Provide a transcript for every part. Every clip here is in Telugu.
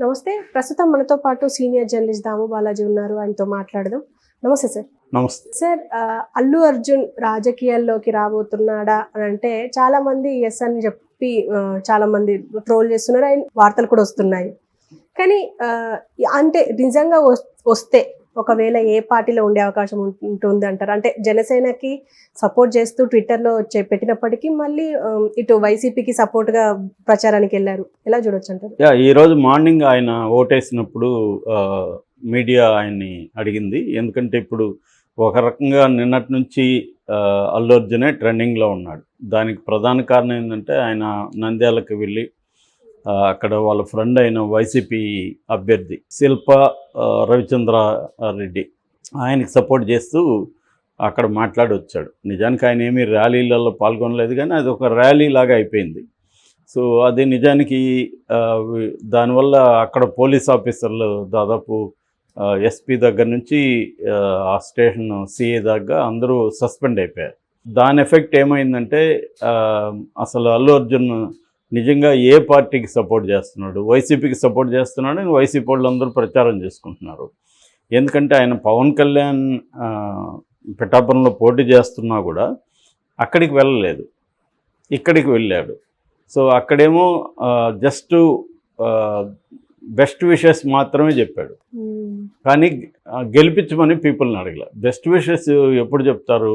నమస్తే. ప్రస్తుతం మనతో పాటు సీనియర్ జర్నలిస్ట్ దాము బాలాజీ ఉన్నారు. ఆయనతో మాట్లాడదాం. నమస్తే సార్. నమస్తే. సార్ అల్లు అర్జున్ రాజకీయాల్లోకి రాబోతున్నాడా అని అంటే చాలా మంది ఎస్ అని చెప్పి చాలా మంది ట్రోల్ చేస్తున్నారు. అండ్ వార్తలు కూడా వస్తున్నాయి. కానీ అంటే నిజంగా వస్- వస్తే ఒకవేళ ఏ పార్టీలో ఉండే అవకాశం ఉంటుంది అంటారు. అంటే జనసేనకి సపోర్ట్ చేస్తూ ట్విట్టర్లో పెట్టినప్పటికీ మళ్ళీ ఇటు వైసీపీకి సపోర్ట్గా ప్రచారానికి వెళ్ళారు. ఎలా చూడొచ్చు అంటారు? ఈరోజు మార్నింగ్ ఆయన ఓటేసినప్పుడు మీడియా ఆయన్ని అడిగింది. ఎందుకంటే ఇప్పుడు ఒక రకంగా నిన్నటి నుంచి అల్లు అర్జునే ట్రెండింగ్లో ఉన్నాడు. దానికి ప్రధాన కారణం ఏంటంటే ఆయన నంద్యాలకు వెళ్ళి అక్కడ వాళ్ళ ఫ్రెండ్ అయిన వైసీపీ అభ్యర్థి శిల్ప రవిచంద్ర రెడ్డి. ఆయనకి సపోర్ట్ చేస్తూ అక్కడ మాట్లాడి వచ్చాడు నిజానికి ఆయన ఏమీ ర్యాలీలలో పాల్గొనలేదు కానీ అది ఒక ర్యాలీ లాగా అయిపోయింది. సో అది నిజానికి దానివల్ల అక్కడ పోలీస్ ఆఫీసర్లు దాదాపు ఎస్పీ దగ్గర నుంచి ఆ, స్టేషన్ సిఏ దాకా అందరూ సస్పెండ్ అయిపోయారు. దాని ఎఫెక్ట్ ఏమైందంటే అసలు అల్లు అర్జున్ నిజంగా ఏ పార్టీకి సపోర్ట్ చేస్తున్నాడు? వైసీపీకి సపోర్ట్ చేస్తున్నాడు? అని వైసీపీ వాళ్ళు అందరూ ప్రచారం చేసుకుంటున్నారు. ఎందుకంటే ఆయన పవన్ కళ్యాణ్ పిఠాపురంలో పోటీ చేస్తున్నా కూడా అక్కడికి వెళ్ళలేదు. ఇక్కడికి వెళ్ళాడు. సో అక్కడేమో జస్ట్ బెస్ట్ విషెస్ మాత్రమే చెప్పాడు. కానీ గెలిపించమని పీపుల్ని అడగల. బెస్ట్ విషెస్ ఎప్పుడు చెప్తారు?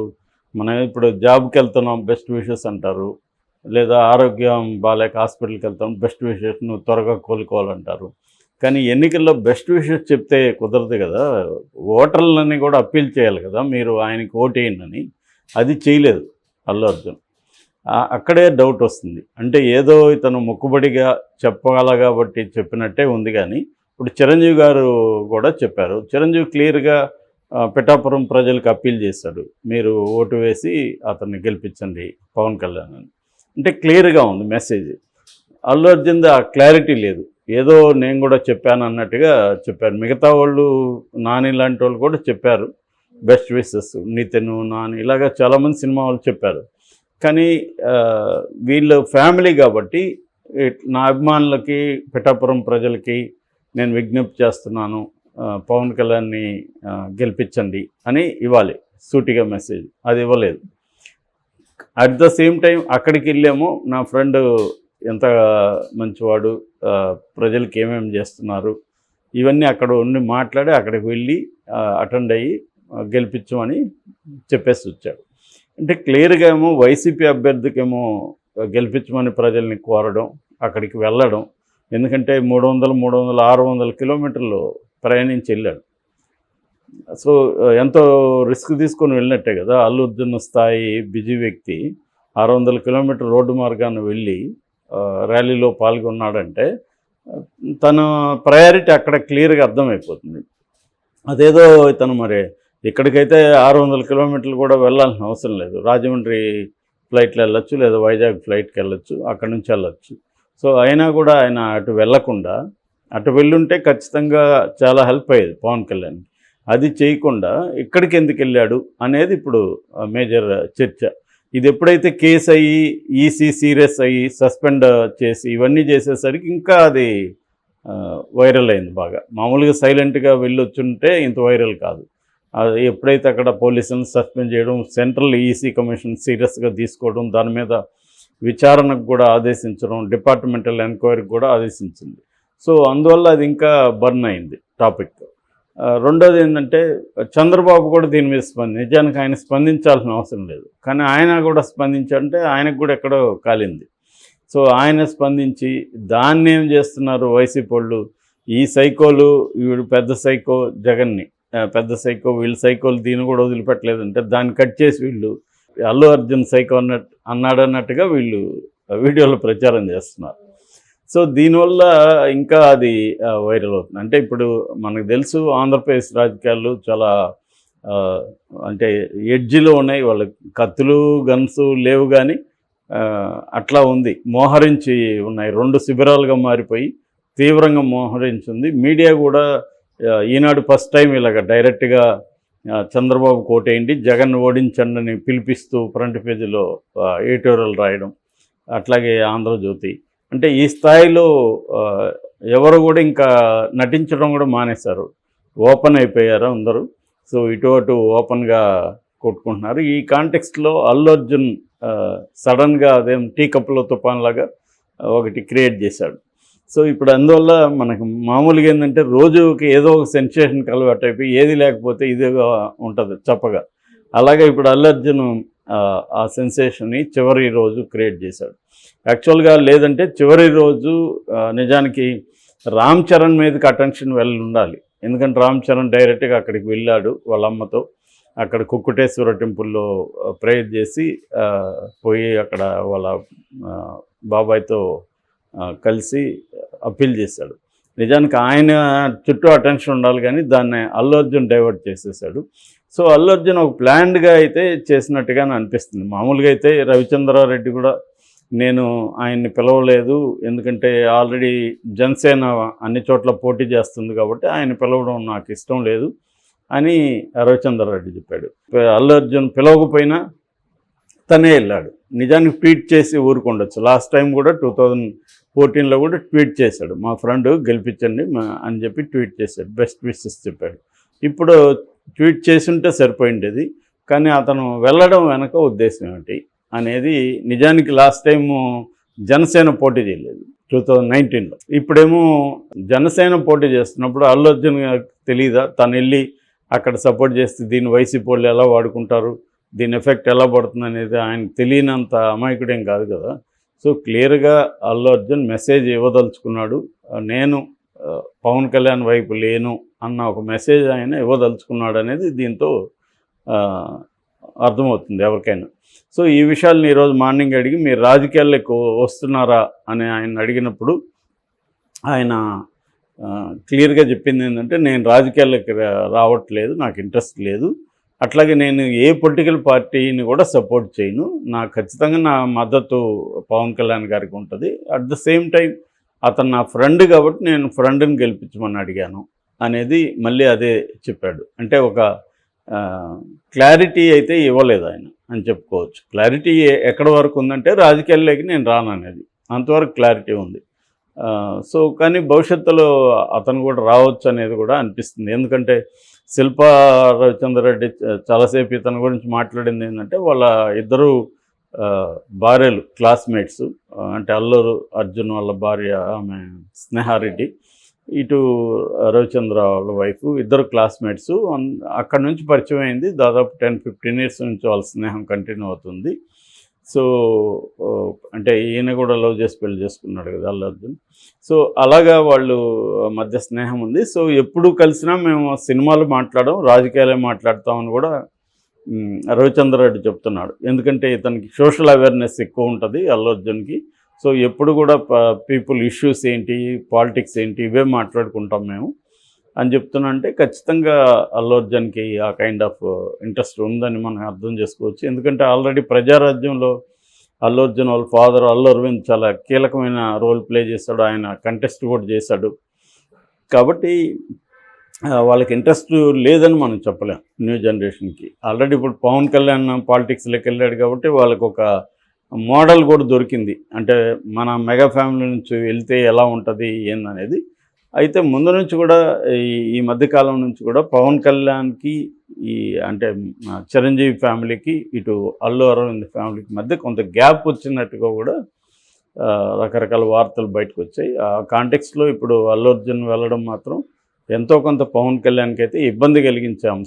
మనం ఇప్పుడు జాబ్కి వెళ్తున్నాం బెస్ట్ విషెస్ అంటారు. లేదా ఆరోగ్యం బాగాలేక హాస్పిటల్కి వెళ్తాం బెస్ట్ విషెస్ నువ్వు త్వరగా కోలుకోవాలంటారు. కానీ ఎన్నికల్లో బెస్ట్ విషెస్ చెప్తే కుదరదు కదా. ఓటర్లని కూడా అప్పీల్ చేయాలి కదా. మీరు ఆయనకి ఓటేయండి అది చేయలేదు అల్లు అర్జున్. అక్కడే డౌట్ వస్తుంది. అంటే ఏదో ఇతను మొక్కుబడిగా చెప్పగల కాబట్టి చెప్పినట్టే ఉంది కానీ ఇప్పుడు చిరంజీవి గారు కూడా చెప్పారు. చిరంజీవి క్లియర్గా పిఠాపురం ప్రజలకు అప్పీల్ చేశాడు. మీరు ఓటు వేసి అతన్ని గెలిపించండి. పవన్ కళ్యాణ్ అని. అంటే క్లియర్గా ఉంది మెసేజ్. అల్లు అర్జున్ ఆ క్లారిటీ లేదు. ఏదో నేను కూడా చెప్పాను అన్నట్టుగా చెప్పాను మిగతా వాళ్ళు నాని లాంటి వాళ్ళు కూడా చెప్పారు. బెస్ట్ విషెస్ నితిన్ నాని ఇలాగా చాలామంది సినిమా వాళ్ళు చెప్పారు. కానీ వీళ్ళు ఫ్యామిలీ కాబట్టి నా అభిమానులకి పిఠాపురం ప్రజలకి నేను విజ్ఞప్తి చేస్తున్నాను. పవన్ కళ్యాణ్ని గెలిపించండి అని ఇవ్వాలి. సూటిగా మెసేజ్. అది ఇవ్వలేదు. అట్ ద సేమ్ టైం అక్కడికి వెళ్ళాము. నా ఫ్రెండ్ ఎంత మంచివాడు ప్రజలకి ఏమేమి చేస్తున్నారు ఇవన్నీ అక్కడ ఉండి మాట్లాడి అక్కడికి వెళ్ళి అటెండ్ అయ్యి గెలిపించమని చెప్పేసి వచ్చాడు. అంటే క్లియర్గా ఏమో వైసీపీ అభ్యర్థికేమో గెలిపించమని ప్రజల్ని కోరడం అక్కడికి వెళ్ళడం ఎందుకంటే మూడు వందలు మూడు వందలు ఆరు వందల కిలోమీటర్లు ప్రయాణించి వెళ్ళాడు. సో ఎంతో రిస్క్ తీసుకొని వెళ్ళినట్టే కదా. అల్లు స్థాయి బిజీ వ్యక్తి ఆరు వందల కిలోమీటర్ రోడ్డు మార్గాన్ని వెళ్ళి ర్యాలీలో పాల్గొన్నాడంటే తన ప్రయారిటీ అక్కడ క్లియర్గా అర్థమైపోతుంది. అదేదో ఇతను మరి ఇక్కడికైతే ఆరు వందల కిలోమీటర్లు కూడా వెళ్ళాల్సిన అవసరం లేదు. రాజమండ్రి ఫ్లైట్లో వెళ్ళొచ్చు లేదా వైజాగ్ ఫ్లైట్కి వెళ్ళొచ్చు అక్కడి నుంచి వెళ్ళొచ్చు. సో అయినా కూడా ఆయన అటు వెళ్ళకుండా అటు వెళ్ళుంటే ఖచ్చితంగా చాలా హెల్ప్ అయ్యేది పవన్ కళ్యాణ్ అది చేయకుండా ఇక్కడికి ఎందుకు వెళ్ళాడు అనేది ఇప్పుడు మేజర్ చర్చ. ఇది ఎప్పుడైతే కేసు అయ్యి ఈసీ సీరియస్ అయ్యి సస్పెండ్ చేసి ఇవన్నీ చేసేసరికి ఇంకా అది వైరల్ అయింది బాగా. మామూలుగా సైలెంట్గా వెళ్ళొచ్చుంటే ఇంత వైరల్ కాదు. అది ఎప్పుడైతే అక్కడ పోలీసులను సస్పెండ్ చేయడం సెంట్రల్ ఈసీ కమిషన్ సీరియస్గా తీసుకోవడం దాని మీద విచారణకు కూడా ఆదేశించడం డిపార్ట్మెంటల్ ఎంక్వైరీకి కూడా ఆదేశించింది. సో అందువల్ల అది ఇంకా బర్న్ అయింది టాపిక్. రెండోది ఏంటంటే చంద్రబాబు కూడా దీని మీద స్పంది నిజానికి ఆయన స్పందించాల్సిన అవసరం లేదు. కానీ ఆయన కూడా స్పందించంటే ఆయనకు కూడా ఎక్కడో కాలింది. సో ఆయన స్పందించి దాన్ని ఏం చేస్తున్నారు వైసీపీ వాళ్ళు? ఈ సైకోలు వీడు పెద్ద సైకో జగన్ని పెద్ద సైకో వీళ్ళు సైకోలు దీన్ని కూడా వదిలిపెట్టలేదు అంటే దాన్ని కట్ చేసి వీళ్ళు అల్లు అర్జున్ సైకో అన్నట్టు అన్నాడు అన్నట్టుగా వీళ్ళు వీడియోలో ప్రచారం చేస్తున్నారు. సో దీనివల్ల ఇంకా అది వైరల్ అవుతుంది. అంటే ఇప్పుడు మనకు తెలుసు ఆంధ్రప్రదేశ్ రాజకీయాలు చాలా అంటే ఎడ్జిలో ఉన్నాయి వాళ్ళ కత్తులు గన్స్ లేవు కానీ అట్లా ఉంది. మోహరించి ఉన్నాయి. రెండు శిబిరాలుగా మారిపోయి తీవ్రంగా మోహరించింది. మీడియా కూడా ఈనాడు ఫస్ట్ టైం ఇలాగ డైరెక్ట్గా చంద్రబాబు కోటేయండి జగన్ ఓడించండి అని పిలిపిస్తూ ఫ్రంట్ పేజీలో ఎడిటోరియల్ రాయడం అట్లాగే ఆంధ్రజ్యోతి. అంటే ఈ స్థాయిలో ఎవరు కూడా ఇంకా నటించడం కూడా మానేశారు. ఓపెన్ అయిపోయారు అందరూ. సో ఇటు అటు ఓపెన్గా కొట్టుకుంటున్నారు. ఈ కాంటెక్స్ట్లో అల్లు అర్జున్ సడన్గా అదేం టీ కప్పులో తుఫాన్ లాగా ఒకటి క్రియేట్ చేశాడు. సో ఇప్పుడు అందువల్ల మనకు మామూలుగా ఏంటంటే రోజుకి ఏదో ఒక సెన్సేషన్ అలవాటు అయిపోయి ఏది లేకపోతే ఇదిగా ఉంటుంది చప్పగా. అలాగే ఇప్పుడు అల్లు అర్జున్ ఆ, సెన్సేషన్ని చివరి రోజు క్రియేట్ చేశాడు. యాక్చువల్గా లేదంటే చివరి రోజు నిజానికి రామ్ చరణ్ మీదకి అటెన్షన్ వెళ్ళి ఉండాలి ఎందుకంటే రామ్ చరణ్ డైరెక్ట్గా అక్కడికి వెళ్ళాడు వాళ్ళ అమ్మతో అక్కడ కుక్కుటేశ్వర టెంపుల్లో ప్రేయర్ చేసి పోయి అక్కడ వాళ్ళ బాబాయ్తో కలిసి అప్పీల్ చేశాడు. నిజానికి ఆయన చుట్టూ అటెన్షన్ ఉండాలి కానీ దాన్ని అల్లు అర్జున్ డైవర్ట్ చేసేసాడు సో అల్లు అర్జున్ ఒక ప్లాన్డ్గా అయితే చేసినట్టుగానే అనిపిస్తుంది. మామూలుగా అయితే రవిచంద్రారెడ్డి కూడా నేను ఆయన్ని పిలవలేదు. ఎందుకంటే ఆల్రెడీ జనసేన అన్ని చోట్ల పోటీ చేస్తుంది కాబట్టి ఆయన పిలవడం నాకు ఇష్టం లేదు అని రవిచంద్రారెడ్డి చెప్పాడు. అల్లు అర్జున్ పిలవకపోయినా తనే వెళ్ళాడు. నిజానికి ట్వీట్ చేసి ఊరుకుండొచ్చు. లాస్ట్ టైం కూడా టూ థౌజండ్ ఫోర్టీన్లో కూడా ట్వీట్ చేశాడు. మా ఫ్రెండ్ గెలిపించండి మా- అని చెప్పి ట్వీట్ చేశాడు. బెస్ట్ విషెస్ చెప్పాడు. ఇప్పుడు ట్వీట్ చేసుంటే సరిపోయిండేది. కానీ అతను వెళ్ళడం వెనక ఉద్దేశం ఏమిటి అనేది నిజానికి లాస్ట్ టైము జనసేన పోటీ చేయలేదు టూ థౌజండ్ నైన్టీన్లో. ఇప్పుడేమో జనసేన పోటీ చేస్తున్నప్పుడు అల్లు అర్జున్ తెలియదా తను వెళ్ళి అక్కడ సపోర్ట్ చేస్తే దీన్ని వైసీపీ వాళ్ళు ఎలా వాడుకుంటారు? దీని ఎఫెక్ట్ ఎలా పడుతుంది అనేది ఆయన తెలియనంత అమాయకుడేం కాదు కదా. సో క్లియర్గా అల్లు అర్జున్ మెసేజ్ ఇవ్వదలుచుకున్నాడు. నేను పవన్ కళ్యాణ్ వైపు లేను అన్న ఒక మెసేజ్ ఆయన ఇవ్వదలుచుకున్నాడు అనేది దీంతో అర్థమవుతుంది ఎవరికైనా. సో ఈ విషయాలను ఈరోజు మార్నింగ్ అడిగి మీరు రాజకీయాల్లోకి వస్తున్నారా అని ఆయన అడిగినప్పుడు ఆయన క్లియర్గా చెప్పింది ఏంటంటే నేను రాజకీయాల్లోకి రావట్లేదు నాకు ఇంట్రెస్ట్ లేదు. అట్లాగే నేను ఏ పొలిటికల్ పార్టీని కూడా సపోర్ట్ చేయను. నాకు ఖచ్చితంగా నా మద్దతు పవన్ కళ్యాణ్ గారికి ఉంటుంది. అట్ ద సేమ్ టైం అతను నా ఫ్రెండ్ కాబట్టి నేను ఫ్రెండ్ని గెలిపించమని అడిగాను అనేది మళ్ళీ అదే చెప్పాడు. అంటే ఒక క్లారిటీ అయితే ఇవ్వలేదు ఆయన అని చెప్పుకోవచ్చు. క్లారిటీ ఎక్కడ వరకు ఉందంటే రాజకీయాల్లోకి నేను రాననేది అంతవరకు క్లారిటీ ఉంది. సో కానీ భవిష్యత్తులో అతను కూడా రావచ్చు అనేది కూడా అనిపిస్తుంది. ఎందుకంటే శిల్ప రవిచంద్ర రెడ్డి చాలాసేపు ఇతని గురించి మాట్లాడింది ఏంటంటే వాళ్ళ ఇద్దరు భార్యలు క్లాస్మేట్స్ అంటే అల్లూరు అర్జున్ వాళ్ళ భార్య ఆమె స్నేహారెడ్డి ఇటు రవిచంద్ర వాళ్ళ వైఫ్ ఇద్దరు క్లాస్మేట్స్ అక్కడ నుంచి పరిచయం అయింది. దాదాపు టెన్ ఫిఫ్టీన్ ఇయర్స్ నుంచి వాళ్ళ స్నేహం కంటిన్యూ అవుతుంది. సో అంటే ఈయన కూడా లవ్ చేసి పెళ్ళి చేసుకున్నాడు కదా అల్లు అర్జున్. సో అలాగా వాళ్ళు మధ్య స్నేహం ఉంది. సో ఎప్పుడు కలిసినా మేము సినిమాలు మాట్లాడడం రాజకీయాలే మాట్లాడతామని కూడా రవిచంద్ర రవిచంద్రరెడ్డి చెప్తున్నాడు. ఎందుకంటే ఇతనికి సోషల్ అవేర్నెస్ ఎక్కువ ఉంటుంది అల్లు అర్జున్కి. సో ఎప్పుడు కూడా పీపుల్ ఇష్యూస్ ఏంటి పాలిటిక్స్ ఏంటి ఇవే మాట్లాడుకుంటాం మేము. అని చెప్తున్నా అంటే ఖచ్చితంగా అల్లు అర్జున్కి ఆ కైండ్ ఆఫ్ ఇంట్రెస్ట్ ఉందని మనం అర్థం చేసుకోవచ్చు. ఎందుకంటే ఆల్రెడీ ప్రజారాజ్యంలో అల్లు అర్జున్ వాళ్ళ ఫాదర్ అల్లు అరవింద్ చాలా కీలకమైన రోల్ ప్లే చేశాడు ఆయన కంటెస్ట్ కూడా చేశాడు. కాబట్టి వాళ్ళకి ఇంట్రెస్ట్ లేదని మనం చెప్పలేం న్యూ జనరేషన్కి. ఆల్రెడీ ఇప్పుడు పవన్ కళ్యాణ్ పాలిటిక్స్లోకి వెళ్ళాడు కాబట్టి వాళ్ళకు ఒక మోడల్ కూడా దొరికింది. అంటే మన మెగా ఫ్యామిలీ నుంచి వెళ్తే ఎలా ఉంటుంది ఏందనేది. అయితే ముందు నుంచి కూడా ఈ ఈ మధ్యకాలం నుంచి కూడా పవన్ కళ్యాణ్కి ఈ అంటే చిరంజీవి ఫ్యామిలీకి ఇటు అల్లు అరవింద్ ఫ్యామిలీకి మధ్య కొంత గ్యాప్ వచ్చినట్టుగా కూడా రకరకాల వార్తలు బయటకు వచ్చాయి. ఆ కాంటెక్స్లో ఇప్పుడు అల్లు అర్జున్ వెళ్ళడం మాత్రం ఎంతో కొంత పవన్ కళ్యాణ్కి అయితే ఇబ్బంది కలిగించే అంశం.